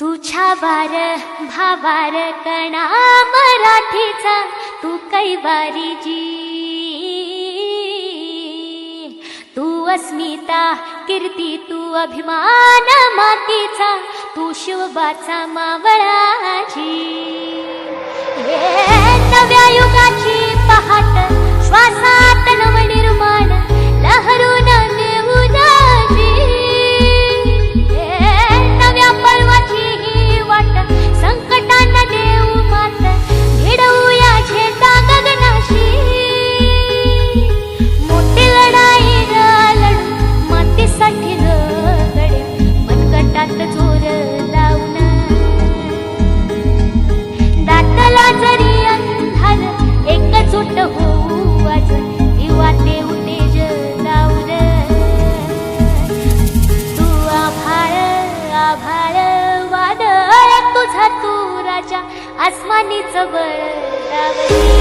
तुझ्या वार भावार कणा मराठीचा तू कैवारी जी. तू अस्मिता कीर्ती तू अभिमान मातीचा तू शिवबाचा मावळाजी राजा आसमानी रावली